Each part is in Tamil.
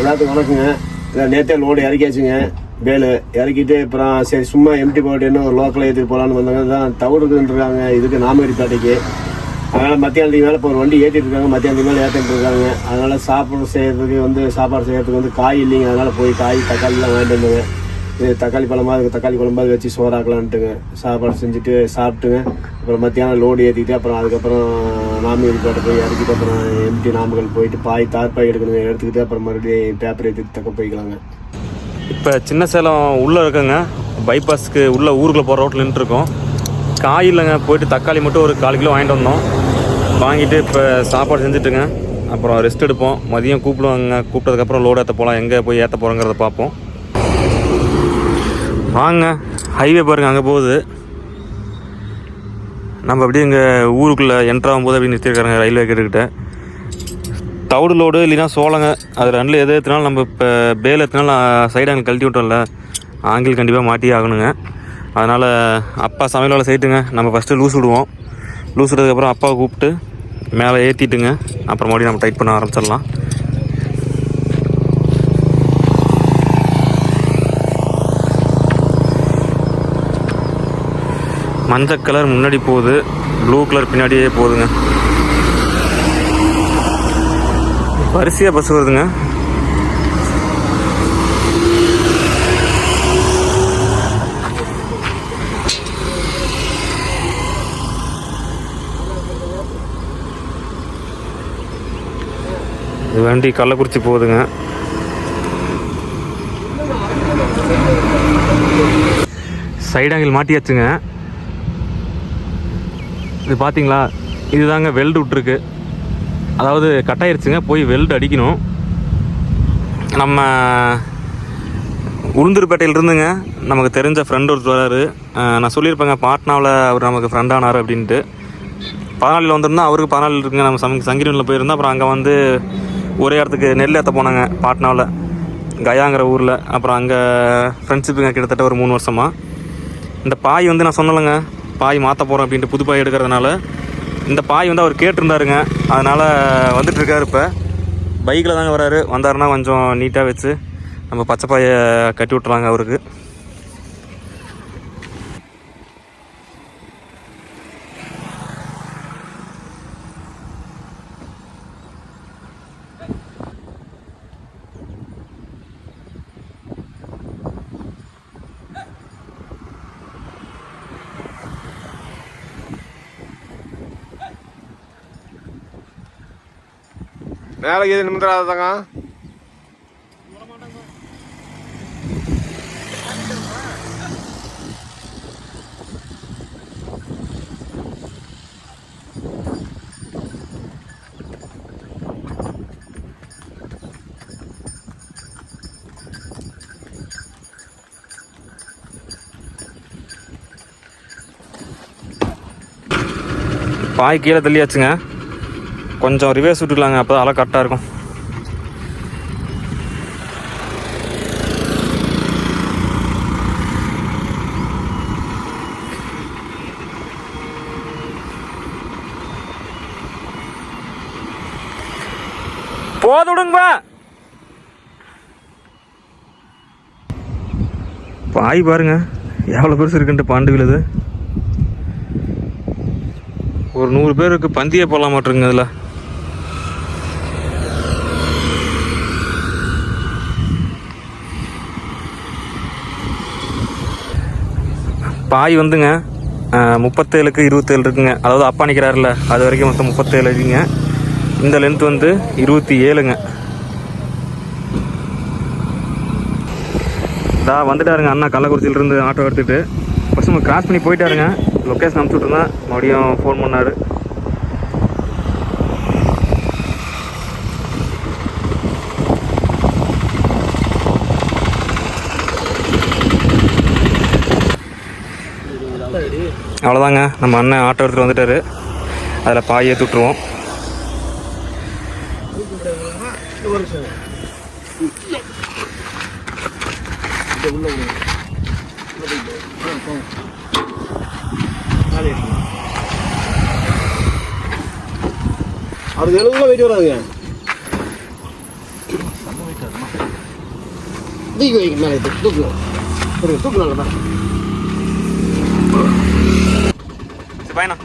எல்லாத்துக்கும் வணக்கங்க. இல்லை நேற்றே லோடு இறக்கியாச்சுங்க. வேலு. இறக்கிட்டு அப்புறம் சரி சும்மா எம்டி போட்டுன்னு ஒரு லோக்கல் ஏற்றிட்டு போகலான்னு வந்தாங்க. தான் தவிடுக்குன்றாங்க இதுக்கு நாமக்கடிப்பேட்டைக்கு அதனால் மத்தியானத்துக்கு மேலே இப்போ ஒரு வண்டி ஏற்றிட்டு இருக்காங்க. மத்தியானத்துக்கு மேலே ஏற்றிட்டு இருக்காங்க அதனால் சாப்பாடு செய்கிறதுக்கு வந்து சாப்பாடு செய்கிறதுக்கு வந்து காய் இல்லைங்க. அதனால் போய் காய் தக்காளிலாம் வாங்கிட்டு வந்தோங்க. இது தக்காளி பழமாக இருக்குது தக்காளி குழம்பாது வச்சு சோறாக்கலான்ட்டுங்க சாப்பாடு செஞ்சுட்டு சாப்பிட்டுங்க. அப்புறம் மத்தியானம் லோடு ஏற்றிட்டு அப்புறம் அதுக்கப்புறம் நாமிகள் கோட்டை போய் இறக்கிட்டு அப்புறம் எம்டி நாமக்கல் போயிட்டு பாய் தார்பாய் எடுக்கணுங்க. எடுத்துக்கிட்டு அப்புறம் மறுபடியும் பேப்பர் ஏற்றிட்டு தக்க போய்க்கலாங்க. இப்போ சின்ன சேலம் உள்ளே இருக்குங்க. பைபாஸ்க்கு உள்ளே ஊருக்குள்ளே போகிற ரோட்டில் நின்றுருக்கோம். காய் இல்லைங்க போயிட்டு தக்காளி மட்டும் ஒரு கால் கிலோ வாங்கிட்டு வந்தோம். வாங்கிட்டு இப்போ சாப்பாடு செஞ்சுட்டுங்க. அப்புறம் ரெஸ்ட் எடுப்போம். மதியம் கூப்பிடுவாங்க கூப்பிட்டதுக்கப்புறம் லோடு ஏற்ற போகலாம் எங்கே போய் ஏற்ற போகிறோங்கிறத பார்ப்போம். வாங்க ஹைவே பாருங்க அங்கே போகுது. நம்ம அப்படியே இங்கே ஊருக்குள்ளே என்ட்ரு ஆகும்போது அப்படி நிறுத்திருக்காங்க ரயில்வே கேட்டுக்கிட்ட. தவிடு லோடு இல்லைன்னா சோளங்க அது ரெண்டில் எது எத்தினாலும் நம்ம இப்போ பேல் எத்தினாலும் சைடு அங்கே கழட்டி விட்டோம்ல ஆங்கிள் கண்டிப்பாக மாட்டியே ஆகணுங்க. அதனால் அப்பா சமையல் வேலை செய்யட்டுங்க. நம்ம ஃபஸ்ட்டு லூஸ் விடுவோம். லூஸ் விட்டதுக்கப்புறம் அப்பாவை கூப்பிட்டு மேலே ஏற்றிட்டுங்க அப்புறம் மறுபடியும் நம்ம டைட் பண்ண ஆரம்பிச்சிடலாம். மஞ்சள் கலர் முன்னாடி போகுது ப்ளூ கலர் பின்னாடியே போகுதுங்க. வரிசையாக பஸ் வருதுங்க. இது வண்டி கள்ளக்குறிச்சி போகுதுங்க. சைடாங்கில் மாட்டியாச்சுங்க. இது பார்த்தீங்களா இதுதாங்க வெல்டு விட்ருக்கு அதாவது கட்டாயிருச்சுங்க போய் வெல்டு அடிக்கணும். நம்ம உளுந்தூர்பேட்டையிலிருந்துங்க நமக்கு தெரிஞ்ச ஃப்ரெண்ட் ஒருத்தர் வராரு. நான் சொல்லியிருப்பேங்க பாட்னாவில் அவர் நமக்கு ஃப்ரெண்ட் ஆனார் அப்படின்ட்டு. பதினாலில் வந்திருந்தா அவருக்கு பதினாலில் இருக்குங்க நம்ம சங் சங்கிரியூனில் போயிருந்தோம் அப்புறம் அங்கே வந்து ஒரே இடத்துக்கு நெல் ஏற்ற போனாங்க பாட்னாவில். கயாங்கிற ஊரில். அப்புறம் அங்கே ஃப்ரெண்ட்ஷிப்புங்க கிட்டத்தட்ட ஒரு மூணு வருஷமாக இந்த பாய் வந்து நான் சொன்னலைங்க பாய் மாற்ற போகிறோம் அப்படின்ட்டு புது பாய் எடுக்கிறதுனால இந்த பாய் வந்து அவர் கேட்டிருந்தாருங்க. அதனால் வந்துட்டுருக்காரு இப்போ. பைக்கில் தாங்க வராரு. வந்தாருன்னா கொஞ்சம் நீட்டாக வச்சு நம்ம பச்சை பாயை கட்டி விட்றாங்க அவருக்கு. வேலைக்கு எது நிமிந்தாதாங்க பாய் கீழே தள்ளியாச்சுங்க. கொஞ்சம் ரிவேர்ஸ் விட்டுக்கலாங்க அப்போ தான் கரெக்டாக இருக்கும். போது விடுங்கப்பா. பாய் பாருங்க எவ்வளோ பெருசு இருக்குன்ட்டு பாண்டு விழுது. ஒரு நூறு பேருக்கு பந்தியே போடலாம் மாட்டிருங்க அதில் பாய் வந்துங்க. முப்பத்தேழுக்கு இருபத்தேழு இருக்குங்க. அதாவது அப்பா நிற்கிறாருல அது வரைக்கும் மொத்தம் முப்பத்தேழு இருக்குங்க. இந்த லென்த் வந்து இருபத்தி ஏழுங்க இதா வந்துட்டாருங்க அண்ணா கள்ளக்குறிச்சியிலேருந்து ஆட்டோ எடுத்துகிட்டு ஃபஸ்ட் கிராஸ் பண்ணி போயிட்டாருங்க. லொக்கேஷன் அனுப்பிச்சுட்ருந்தேன் மறுபடியும் ஃபோன் பண்ணார். அவ்வளோதாங்க நம்ம அண்ணன் ஆட்டோ எடுத்துகிட்டு வந்துட்டாரு. அதில் பாயை ஏற்றி அதுக்கு அவருக்கு வெயிட் வராதுங்க. தூக்கி வைங்க மேலே தூக்கலாம் தூக்குங்க தான். சரி பயணா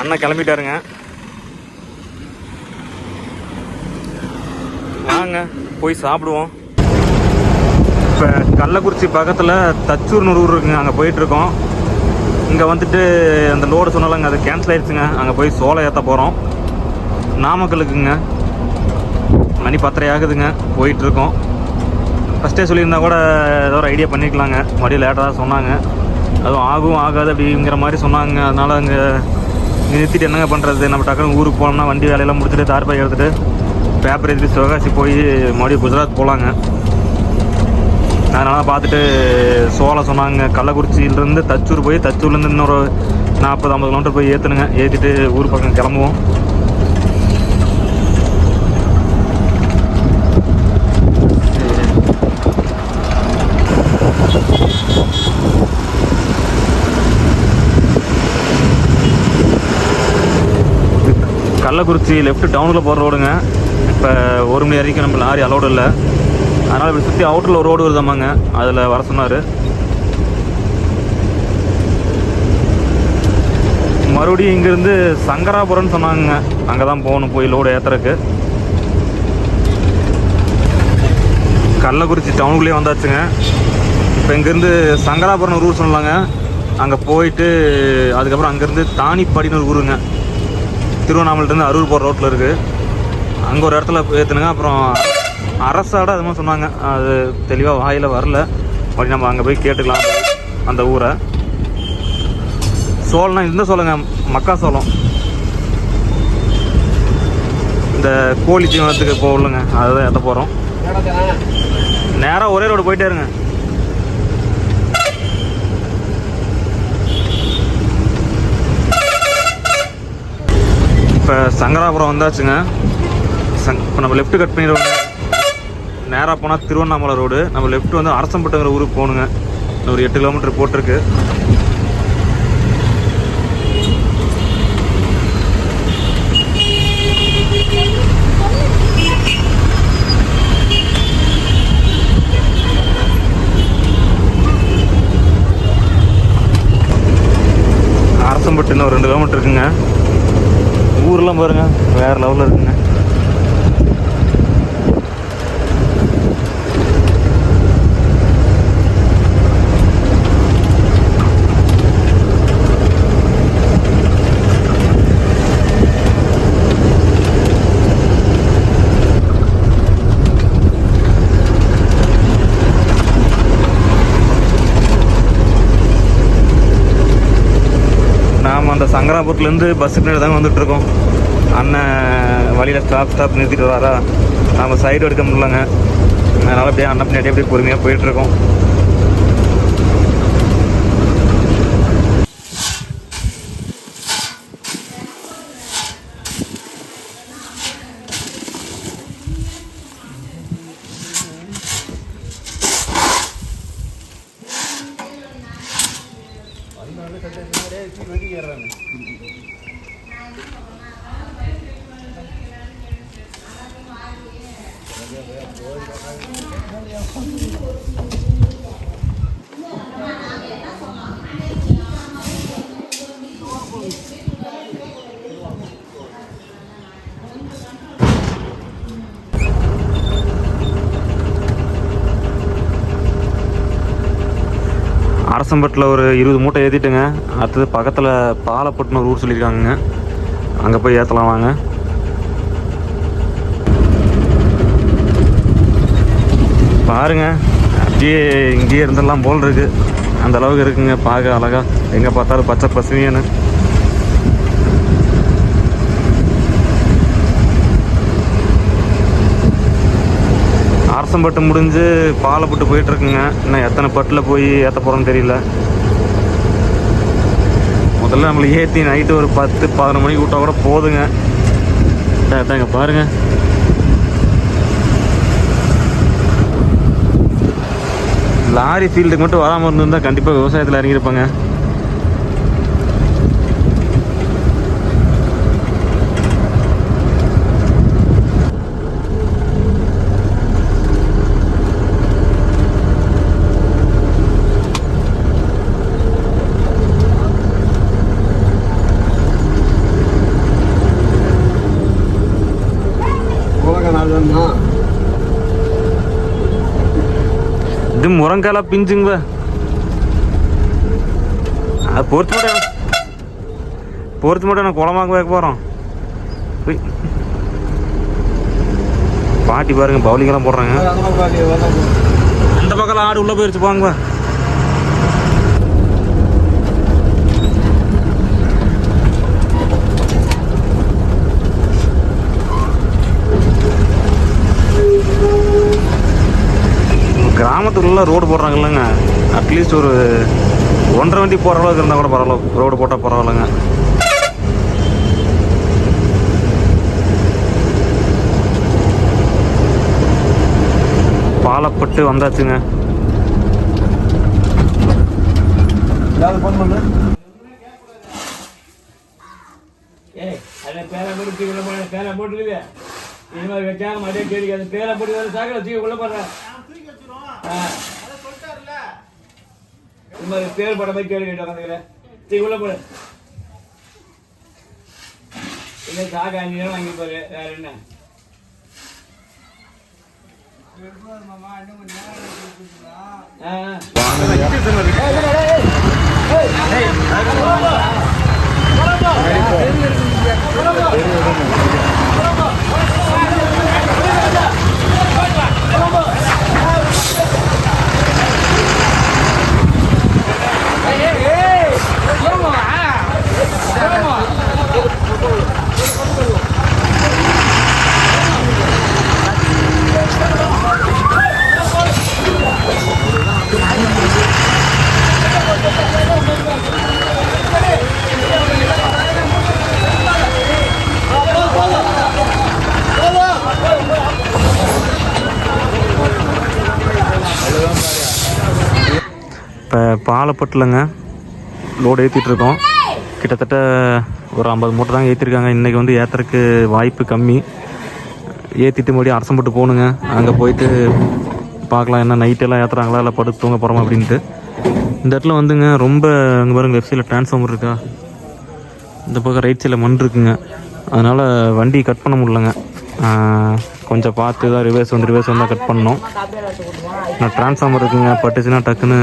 அண்ணன் கிளம்பிட்டாருங்க. வாங்க போய் சாப்பிடுவோம். இப்போ கள்ளக்குறிச்சி பக்கத்தில் தச்சூர் நூறு ஊர் இருக்குங்க அங்கே போயிட்டுருக்கோம். இங்கே வந்துட்டு அந்த லோடு சொன்னாலங்க அது கேன்சல் ஆயிடுச்சுங்க. அங்கே போய் சோளம் ஏற்ற போகிறோம் நாமக்கலுக்குங்க மணி பத்தரை ஆகுதுங்க போயிட்டுருக்கோம். ஃபஸ்ட்டே சொல்லியிருந்தா கூட ஏதோ ஒரு ஐடியா பண்ணிக்கலாங்க மறுபடியும் லேட்டராக சொன்னாங்க. அதுவும் ஆகும் ஆகாது அப்படிங்கிற மாதிரி சொன்னாங்க. அதனால் அங்கே நிறுத்திட்டு என்னங்க பண்ணுறது நம்ம டக்குனு ஊருக்கு போனோம்னா வண்டி வேலையெல்லாம் முடிச்சுட்டு தார் எடுத்துகிட்டு பேப்பர் எழுதி சிவகாசி போய் மறுபடியும் குஜராத் போகலாங்க அதனால் பார்த்துட்டு சோளம் சொன்னாங்க. கள்ளக்குறிச்சியிலேருந்து தச்சூர் போய் தச்சூர்லேருந்து இன்னொரு நாற்பது ஐம்பது கிலோமீட்டர் போய் ஏற்றணுங்க ஏற்றிட்டு ஊர் பக்கம் கிளம்புவோம். கள்ளக்குறிச்சி லெஃப்ட் டவுனில் போகிற ரோடுங்க இப்போ ஒரு மணி வரைக்கும் நம்ம லாரி அலோடு இல்லை. அதனால் இப்படி சுற்றி அவுட்டரில் ஒரு ரோடு வருதாமாங்க. அதில் வர சொன்னார். மறுபடியும் இங்கேருந்து சங்கராபுரம்னு சொன்னாங்க அங்கே தான் போகணும் போய் லோடு ஏற்றுறக்கு கள்ளக்குறிச்சி டவுனுக்குள்ளேயே வந்தாச்சுங்க. இப்போ இங்கேருந்து சங்கராபுரம் ஒரு ஊர் சொன்னாங்க அங்கே போயிட்டு அதுக்கப்புறம் அங்கேருந்து தானிப்பாடின்னு ஒரு ஊருங்க. திருவண்ணாமலையிலேருந்து அரூர் போகிற ரோட்டில் இருக்குது அங்கே ஒரு இடத்துல ஏற்றுனுங்க அப்புறம் அரசாட அது மாதிரி சொன்னாங்க. அது தெளிவாக வாயில் வரல. அப்படி நம்ம அங்கே போய் கேட்டுக்கலாம் அந்த ஊரை. சோளம்னா இருந்தால் சோளங்க மக்கா சோளம். இந்த கோழி தீவனத்துக்கு போகலங்க அதுதான் ஏற்ற போகிறோம் நேராக ஒரே ரோடு போயிட்டே இருங்க. இப்போ சங்கராபுரம் வந்தாச்சுங்க. சங் இப்போ நம்ம லெஃப்ட் கட் பண்ணிடுவோம் நேராக போனால் திருவண்ணாமலை ரோடு நம்ம லெஃப்ட் வந்து அரசம்பட்டுங்கிற ஊருக்கு போகணுங்க. இன்னும் ஒரு எட்டு கிலோமீட்டர் போட்டிருக்கு. அரசம்பட்டு இன்னும் ஒரு ரெண்டு கிலோமீட்டர் இருக்குங்க. ஊர்லாம் பாருங்க வேற லெவலில் இருக்குங்க நாம் அந்த சங்கராபுரத்துலேருந்து பஸ் பின்னாடி தாங்க வந்துட்டு இருக்கோம் அண்ணன் வழியில் ஸ்டாப் ஸ்டாப் நிறுத்திட்டு வராரா? நாம் சைடு எடுக்க முடியலங்க. அதனால் அப்படியே அண்ணன் பின்னாடி அப்படியே பொறுமையாக போயிட்டுருக்கோம். அரசம்பட்டில் ஒரு இருபது மூட்டை ஏற்றிட்டுங்க அடுத்தது பக்கத்தில் பாலப்பட்டின ஒரு ஊர் சொல்லியிருக்காங்கங்க. அங்கே போய் ஏற்றலாம் வாங்க. பாருங்க அப்படியே இங்கேயே இருந்தெல்லாம் போல் இருக்குது அந்த அளவுக்கு இருக்குங்க பார்க்க அழகாக எங்கே பார்த்தாலும் பச்சை பசுமையானு அரசம்பட்டு முடிஞ்சு பாலப்பட்டு போயிட்டு இன்னும் எத்தனை பட்டில் போய் ஏற்ற போகிறோன்னு தெரியல. முதல்ல நம்மளை ஏற்றி நைட்டு ஒரு பத்து பதினொரு மணிக்கு விட்டால் கூட போதுங்க. அதாங்க பாருங்க. லாரி ஃபீல்டுக்கு மட்டும் வராமல் இருந்திருந்தால் கண்டிப்பாக விவசாயத்தில் இறங்கியிருப்பாங்க. முருங்காயெல்லாம் பிஞ்சுங்க அது பொறுத்து மட்டும் பொறுத்து மட்டும் நான் குளமாக்க வைக்க போகிறோம் பாட்டி பாருங்க பவுலிங்கெல்லாம் போடுறாங்க. அந்த பக்கம் ஆடு உள்ள போயிருச்சு போங்க கிராமத்துக்குள்ள ரோடு போடுறாங்க இல்லைங்க. அட்லீஸ்ட் ஒரு ஒன்றரை வண்டி போகிற அளவுக்கு இருந்தால் கூட பரவாயில்ல. ரோடு போட்டால் பரவாயில்லைங்க. பாலப்பட்டு வந்தாச்சுங்க. ஏய் அதை பேரை போட்டு பேரை போட்டுருது இது மாதிரி வச்சாங்க மறுபடியும் கேள்வி பேரை போட்டு சாக்கடை தூக்கி உள்ள போடுறேன். இது மாதிரி பேர் போட மாதிரி கேள்வி கேட்டு உட்காந்துக்கிறேன் உள்ள போடு இல்லை சாக்கா அஞ்சு நேரம் வேற என்ன ஆ. இப்போ பாலப்பட்டிலங்க லோடு ஏற்றிட்டு இருக்கோம் கிட்டத்தட்ட ஒரு ஐம்பது மூட்டை தாங்க ஏற்றிருக்காங்க இன்றைக்கி வந்து ஏற்றுறதுக்கு வாய்ப்பு கம்மி. ஏற்றிட்டு மறுபடியும் அரசம்பட்டு போகணுங்க. அங்கே போயிட்டு பார்க்கலாம் என்ன நைட்டெல்லாம் ஏற்றுறாங்களா இல்லை படுத்து தூங்க போகிறோம் அப்படின்ட்டு. இந்த இடத்துல வந்துங்க ரொம்ப அங்கே பாருங்க லெஃப்ட் சைடில் டிரான்ஸ்ஃபார்மர் இருக்கா? இந்த பக்கம் ரைட் சைடில் மண் இருக்குங்க. அதனால் வண்டி கட் பண்ண முடியலங்க. கொஞ்சம் பார்த்து தான் ரிவர்ஸ் வந்து ரிவர்ஸ் வந்தால் கட் பண்ணோம் நான் டிரான்ஸ்ஃபார்மர் இருக்குங்க. பட்டுச்சுன்னா டக்குன்னு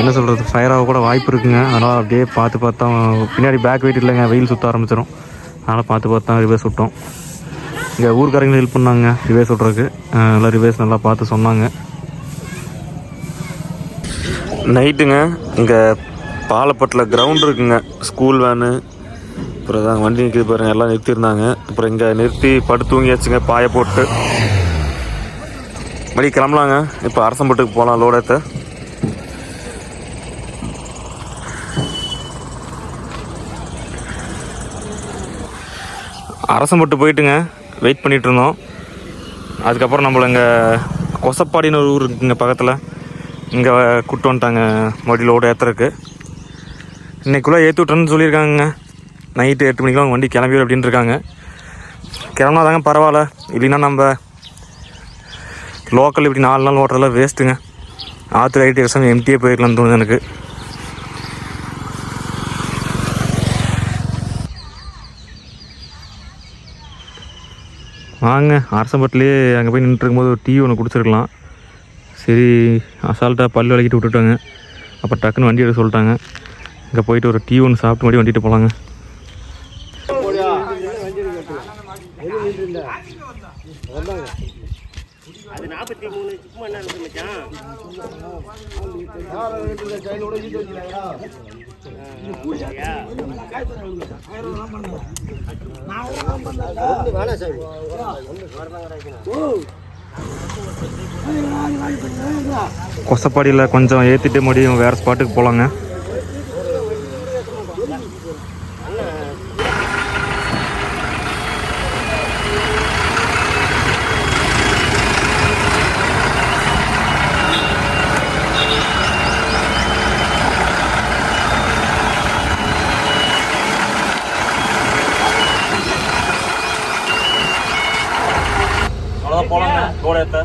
என்ன சொல்கிறது ஃபயர் ஆக கூட வாய்ப்பு இருக்குங்க. அதனால் அப்படியே பார்த்து பார்த்தா பின்னாடி பேக் வெயிட் இல்லைங்க. வெயில் சுற்ற ஆரம்பிச்சிடும் அதனால் பார்த்து பார்த்தா ரிவேஸ் விட்டோம் இங்கே ஊர்க்காரங்களும் ஹெல்ப் பண்ணாங்க ரிவேஸ் விட்றதுக்கு நல்லா ரிவர்ஸ் நல்லா பார்த்து சொன்னாங்க. நைட்டுங்க இங்கே பாலப்பட்டில் கிரவுண்ட் இருக்குங்க. ஸ்கூல் வேனு அப்புறம் தான் வண்டி நிற்கிது பாருங்கள் எல்லாம் நிறுத்தியிருந்தாங்க. அப்புறம் இங்கே நிறுத்தி படுத்து தூங்கியாச்சுங்க பாய போட்டு. மணி கிளம்பலாங்க. இப்போ அரசம்பட்டுக்கு போகலாம் லோடத்தை அரசம்பட்டு போயிட்டுங்க. வெயிட் பண்ணிட்டு இருந்தோம் அதுக்கப்புறம் நம்மள இங்கே கொசப்பாடின்னு ஒரு ஊர் இருக்குங்க பக்கத்தில். இங்கே கூட்டு வந்துட்டாங்க மறுபடியும் லோடு ஏற்றுறதுக்கு இன்னைக்குள்ளே ஏற்றி விட்றேன்னு சொல்லியிருக்காங்க நைட்டு எட்டு மணிக்கெலாம் வண்டி கிளம்பி அப்படின்னு இருக்காங்க. கிளம்புனா தாங்க பரவாயில்ல. இல்லைன்னா நம்ம லோக்கல் இப்படி நாலு நாள் ஓட்டுறதெல்லாம் வேஸ்ட்டுங்க ஆற்று ரைட்டு எக்ஸாம் எம்டியே போயிருக்கலாம்னு தோணுது எனக்கு. வாங்க அரசம்பட்டிலே அங்கே போய் நின்றுட்டு இருக்கும்போது ஒரு டீ ஒன்று குடிச்சிருக்கலாம். சரி அசால்ட்டாக பல் விளக்கிட்டு விட்டுட்டாங்க. அப்போ டக்குன்னு வண்டி எடுக்க சொல்லிட்டாங்க. இங்கே போயிட்டு ஒரு டீ ஒன்று சாப்பிட்டு மறுபடியும் வண்டிட்டு போகலாங்க கொசப்பாடியில் கொஞ்சம் ஏற்றிட்டு மறுபடியும் வேறு ஸ்பாட்டுக்கு போகலாங்க அவ்வளோதான் போகலாங்க லோடு ஏற்ற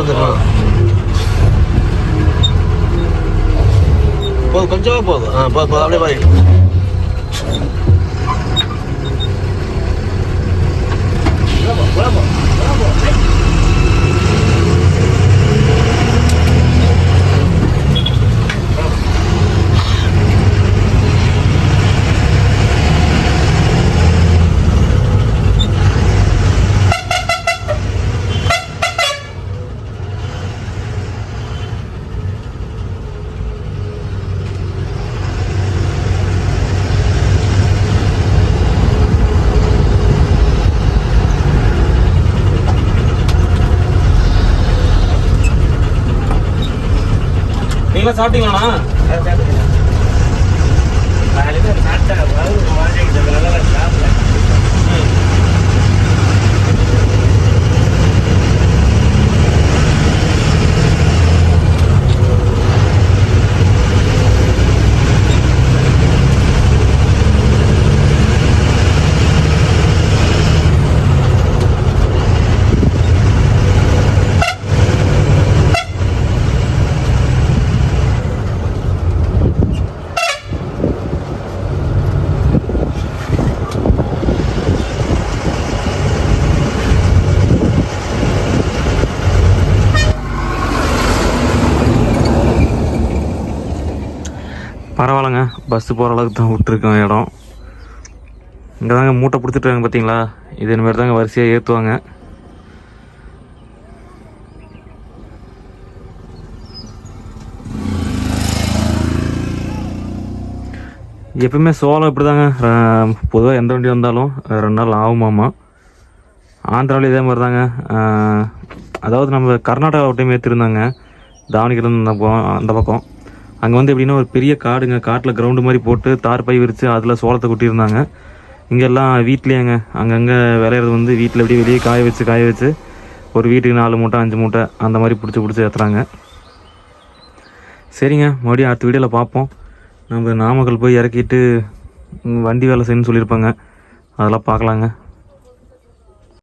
பஸ் போதும் கொஞ்சமாக போதும் ஆ போதும் போதும் அப்படியே பாருங்க நீங்களா சாப்பிட்டீங்களாண்ணா? பரவாயில்லைங்க. பஸ்ஸு போகிற அளவுக்கு தான் விட்டுருக்கோம் இடம். இங்கே தாங்க மூட்டை பிடிச்சிட்ருக்காங்க பார்த்தீங்களா இதே மாதிரி தாங்க வரிசையாக ஏற்றுவாங்க எப்பவுமே சோளம் இப்படி தாங்க பொதுவாக எந்த வண்டி வந்தாலும் ரெண்டு நாள் ஆகுமாம்மா ஆந்திராவில் இதே மாதிரி தாங்க அதாவது நம்ம கர்நாடகா டைம் ஏற்றிருந்தாங்க தாவணிக்கிறது அந்த பக்கம். அங்கே வந்து எப்படின்னா ஒரு பெரிய காடுங்க. காட்டில் கிரவுண்டு மாதிரி போட்டு தார் பை விரித்து அதில் சோளத்தை கொட்டியிருந்தாங்க. இங்கெல்லாம் வீட்லேயேங்க. அங்கங்கே விளையிறது வந்து வீட்டில் அப்படியே வெளியே காய வச்சு காய வச்சு ஒரு வீட்டுக்கு நாலு மூட்டை அஞ்சு மூட்டை அந்த மாதிரி பிடிச்சி பிடிச்சி ஏற்றுறாங்க சரிங்க. மறுபடியும் அடுத்த வீடியோவில் பார்ப்போம். நம்ம நாமக்கல் போய் இறக்கிட்டு வண்டி வேலை செய்யணும்னு சொல்லியிருப்பாங்க. அதெல்லாம் பார்க்கலாங்க.